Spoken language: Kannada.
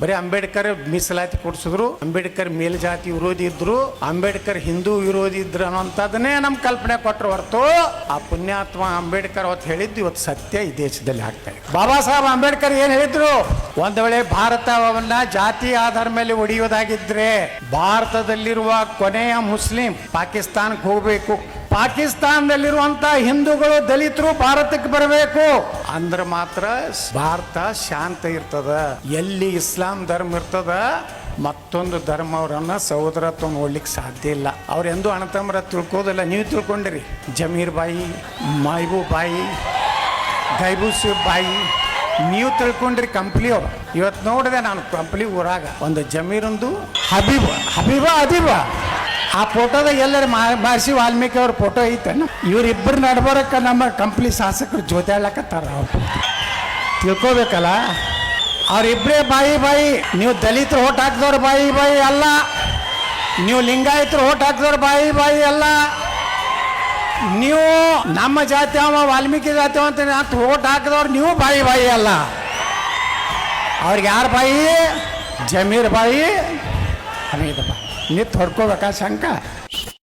ಬರೀ ಅಂಬೇಡ್ಕರ್ ಮೀಸಲಾತಿ ಕೊಡಿಸಿದ್ರು, ಅಂಬೇಡ್ಕರ್ ಮೇಲ್ಜಾತಿ ವಿರೋಧಿ ಇದ್ರು, ಅಂಬೇಡ್ಕರ್ ಹಿಂದೂ ವಿರೋಧಿ ಇದ್ರು ಅನ್ನೋಂಥದ್ದನ್ನೇ ನಮ್ಮ ಕಲ್ಪನೆ ಕೊಟ್ಟರು ಹೊರತು ಆ ಪುಣ್ಯಾತ್ಮ ಅಂಬೇಡ್ಕರ್ ಅವತ್ತು ಹೇಳಿದ್ದು ಇವತ್ತು ಸತ್ಯ ಈ ದೇಶದಲ್ಲಿ ಆಗ್ತಾ ಇದೆ. ಬಾಬಾ ಸಾಹೇಬ್ ಅಂಬೇಡ್ಕರ್ ಏನು ಹೇಳಿದ್ರು? ಒಂದ್ ವೇಳೆ ಭಾರತವನ್ನ ಜಾತಿ ಆಧಾರ ಮೇಲೆ ಒಡೆಯೋದಾಗಿದ್ರೆ ಭಾರತದಲ್ಲಿರುವ ಕೊನೆಯ ಮುಸ್ಲಿಂ ಪಾಕಿಸ್ತಾನಕ್ಕೆ ಹೋಗಬೇಕು. ಪಾಕಿಸ್ತಾನದಲ್ಲಿರುವಂತ ಹಿಂದೂಗಳು ದಲಿತರು ಭಾರತಕ್ಕೆ ಬರಬೇಕು. ಅಂದ್ರೆ ಮಾತ್ರ ಭಾರತ ಶಾಂತ ಇರ್ತದ. ಎಲ್ಲಿ ಇಸ್ಲಾಂ ಧರ್ಮ ಇರ್ತದ, ಮತ್ತೊಂದು ಧರ್ಮ ಅವರನ್ನ ಸಹೋದರತ್ವ ನೋಡ್ಲಿಕ್ಕೆ ಸಾಧ್ಯ ಇಲ್ಲ. ಅವ್ರು ಎಂದೂ ಅಣತಮ್ರ ತಿಳ್ಕೋದಿಲ್ಲ ನೀವು ತಿಳ್ಕೊಂಡಿರಿ. ಜಮೀರ್ ಬಾಯಿ ಮೈಬೂ ಬಾಯಿ, ಗೈಬೂಸಿ ಬಾಯಿ, ನೀವು ತಿಳ್ಕೊಂಡ್ರಿ ಕಂಪ್ಲಿ ಅವ್ರು. ಇವತ್ತು ನೋಡಿದೆ ನಾನು ಕಂಪ್ಲಿ ಊರಾಗ. ಒಂದು ಜಮೀರೊಂದು ಹಬೀಬ ಹಬೀಬ ಹಬೀಬ ಆ ಫೋಟೋದಾಗ ಎಲ್ಲರ ಮಹರ್ಷಿ ವಾಲ್ಮೀಕಿ ಅವ್ರ ಫೋಟೋ ಐತನ? ಇವರಿಬ್ಬರು ನಡ್ಬರಕ್ಕೆ ನಮ್ಮ ಕಂಪ್ನಿ ಶಾಸಕರು ಜೋತಾಡ್ಲಕತ್ತಾರ ಅವ್ರು. ತಿಳ್ಕೊಬೇಕಲ್ಲ? ಅವ್ರಿಬ್ಬರೇ ಬಾಯಿ ಬಾಯಿ, ನೀವು ದಲಿತರು ಓಟ್ ಹಾಕಿದವ್ರು ಬಾಯಿ ಬಾಯಿ ಅಲ್ಲ, ನೀವು ಲಿಂಗಾಯತರು ಓಟ್ ಹಾಕಿದವ್ರು ಬಾಯಿ ಬಾಯಿ ಅಲ್ಲ. ನೀವು ನಮ್ಮ ಜಾತಿ ಅವ, ವಾಲ್ಮೀಕಿ ಜಾತಿ ಅಂತ ಓಟ್ ಹಾಕಿದವ್ರು ನೀವು ಬಾಯಿ ಬಾಯಿ ಅಲ್ಲ. ಅವ್ರಿಗೆ ಯಾರು ಬಾಯಿ? ಜಮೀರ್ ಬಾಯಿ. ಹಮೀದ್ ಬಾಯಿ. ने थोड़को वका शंका